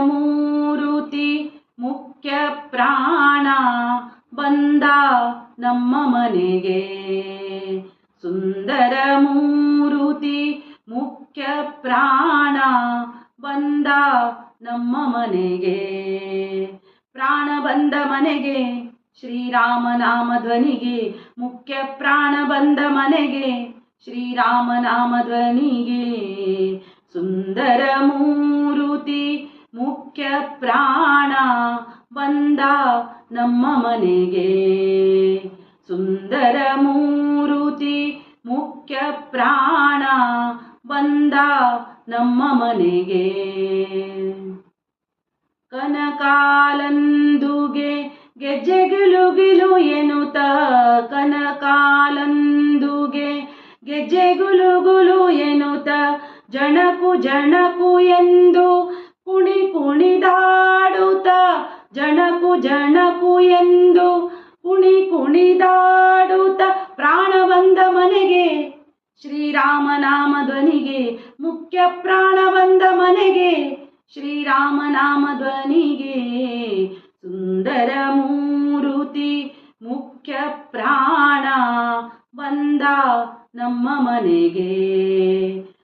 ಮೂರುತಿ ಮುಖ್ಯ ಪ್ರಾಣ ಬಂದ ನಮ್ಮ ಮನೆಗೆ. ಸುಂದರ ಮೂರುತಿ ಮುಖ್ಯ ಪ್ರಾಣ ಬಂದ ನಮ್ಮ ಮನೆಗೆ. ಪ್ರಾಣ ಬಂದ ಮನೆಗೆ ಶ್ರೀರಾಮ ನಾಮ ಧ್ವನಿಗೆ ಮುಖ್ಯ ಪ್ರಾಣ ಬಂದ ಮನೆಗೆ ಶ್ರೀರಾಮ ನಾಮ ಧ್ವನಿಗೆ ಮುಖ್ಯ ಪ್ರಾಣ ಬಂದ ನಮ್ಮ ಮನೆಗೆ. ಸುಂದರ ಮೂರುತಿ ಮುಖ್ಯ ಪ್ರಾಣ ಬಂದ ನಮ್ಮ ಮನೆಗೆ. ಕನಕಾಲಂದುಗೆ ಗೆಜ್ಜೆಗುಲುಗಿಲು ಎನ್ನುತ್ತ ಕನಕಾಲಂದುಗೆ ಗೆಜ್ಜೆಗುಲುಗುಲು ಎನ್ನುತ್ತ ಜಣಕು ಜನಕು ಎಂದು ಜಣಕು ಜಣಕು ಎಂದು ಕುಣಿ ಕುಣಿದಾಡುತ್ತ ಪ್ರಾಣ ಬಂದ ಮನೆಗೆ. ಶ್ರೀರಾಮ ನಾಮ ಧ್ವನಿಗೆ ಮುಖ್ಯ ಪ್ರಾಣ ಬಂದ ಮನೆಗೆ. ಶ್ರೀರಾಮ ನಾಮ ಧ್ವನಿಗೆ ಸುಂದರ ಮೂರುತಿ ಮುಖ್ಯ ಪ್ರಾಣ ಬಂದ ನಮ್ಮ ಮನೆಗೆ.